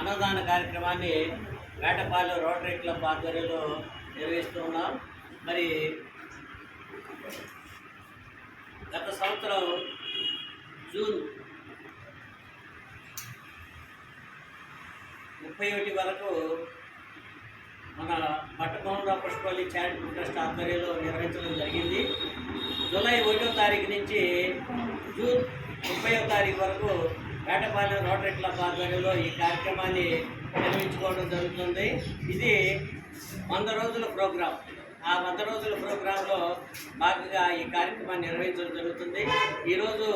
అన్నదాన కార్యక్రమాన్ని Vetapalem rotary club ఆధ్వర్యంలో నిర్వహిస్తూ ఉన్నాం. మరి గత సంవత్సరం జూన్ ముప్పై ఒకటి వరకు మన పట్టభవనరావు పుష్పల్లి చారిటబుల్ ట్రస్ట్ ఆధ్వర్యంలో నిర్వహించడం జరిగింది. జూలై ఒకటో తారీఖు నుంచి జూన్ ముప్పై తారీఖు వరకు వేటపాలెం రోటరీ క్లబ్ ఆధ్వర్యంలో ఈ కార్యక్రమాన్ని నిర్వహించుకోవడం జరుగుతుంది. ఇది వంద రోజుల ప్రోగ్రాం. ఆ వంద రోజుల ప్రోగ్రాంలో భాగంగా ఈ కార్యక్రమాన్ని నిర్వహించడం జరుగుతుంది. ఈరోజు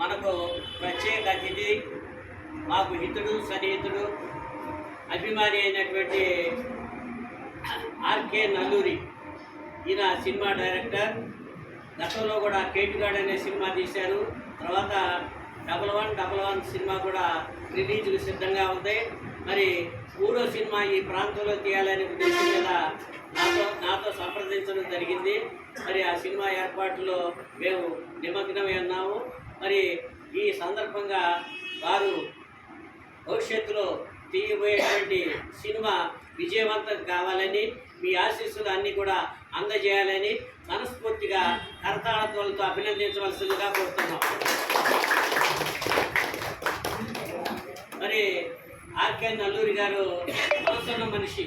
మనకు ప్రత్యేక అతిథి మాకు హితుడు సన్నిహితుడు అభిమాని అయినటువంటి ఆర్కే నల్లూరి. ఈయన సినిమా డైరెక్టర్. గతంలో కూడా కేటుగాడ్ అనే సినిమా తీశారు. తర్వాత double one double one cinema కూడా రిలీజ్కి సిద్ధంగా ఉంది. మరి మూడో సినిమా ఈ ప్రాంతంలో తీయాలనే ఉద్దేశం మీద నాతో నాతో సంప్రదించడం జరిగింది. మరి ఆ సినిమా ఏర్పాటులో మేము నిమగ్నమై ఉన్నాము. మరి ఈ సందర్భంగా వారు భవిష్యత్తులో తీయబోయేటువంటి సినిమా విజయవంతం కావాలని మీ ఆశీస్సులు అన్నీ కూడా అందజేయాలని మనస్ఫూర్తిగా కరతాళత్వాలతో అభినందించవలసిందిగా కోరుతున్నాం. మరి ఆర్కే నల్లూరి గారు మనసున్న మనిషి.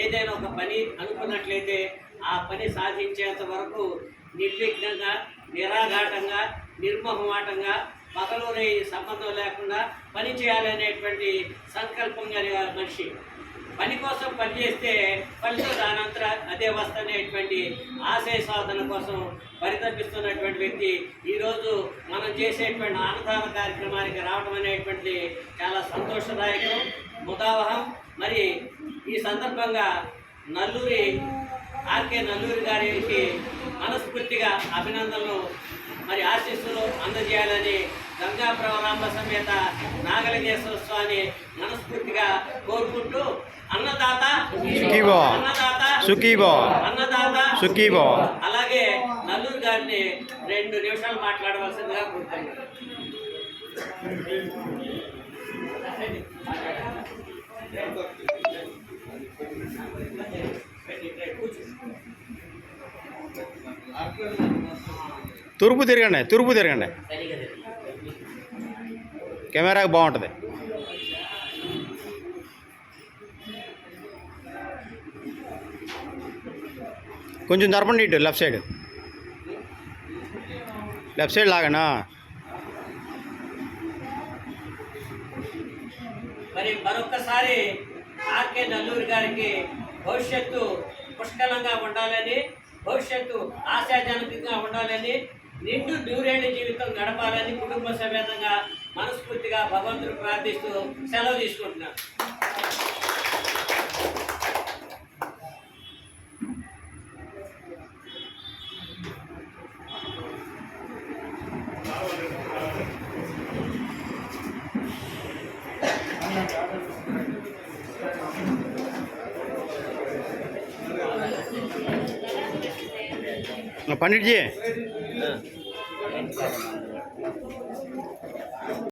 ఏదైనా ఒక పని అనుకున్నట్లయితే ఆ పని సాధించేంత వరకు నిర్విఘ్నంగా నిరాఘాటంగా నిర్మోహమాటంగా పగలోనే సంబంధం లేకుండా పని చేయాలనేటువంటి సంకల్పం కలిగిన మనిషి. పని కోసం పని చేస్తే ఫలితం దానంతర అదే వస్తనేటువంటి ఆశయ సాధన కోసం పరితపిస్తున్నటువంటి వ్యక్తి ఈరోజు మనం చేసేటువంటి అన్నదాన కార్యక్రమానికి రావడం అనేటువంటిది చాలా సంతోషదాయకం ముదావహం. మరి ఈ సందర్భంగా నల్లూరి ఆర్కే నల్లూరి గారికి మనస్ఫూర్తిగా అభినందనలు మరి ఆశీస్సులు అందజేయాలని గంగా ప్రవరాంబ సమేత నాగలింగేశ్వర స్వామి మనస్ఫూర్తిగా కోరుకుంటూ అన్నదాత సుఖీభవ. అన్నదాత సుఖీభవ. అన్నదాత సుఖీభవ. అలాగే నల్లూరు గారిని రెండు నిమిషాలు మాట్లాడవలసిందిగా కోరుతున్నాను తూర్పు తిరగండి తూర్పు తిరగండి సరిగా తెలియదు. కెమెరాకి బాగుంటుంది కొంచెం జరపండి ఇటు లెఫ్ట్ సైడ్. లెఫ్ట్ సైడ్ లాగనా? మరి మరొకసారి ఆర్కే నల్లూరి గారికి భవిష్యత్తు పుష్కలంగా ఉండాలని భవిష్యత్తు ఆశాజనకంగా ఉండాలని నిండు నూరేళ్ళ జీవితం గడపాలని కుటుంబ సమేతంగా మనస్ఫూర్తిగా భగవంతుడు ప్రార్థిస్తూ సెలవు తీసుకుంటున్నాను. பண்டிட்ஜி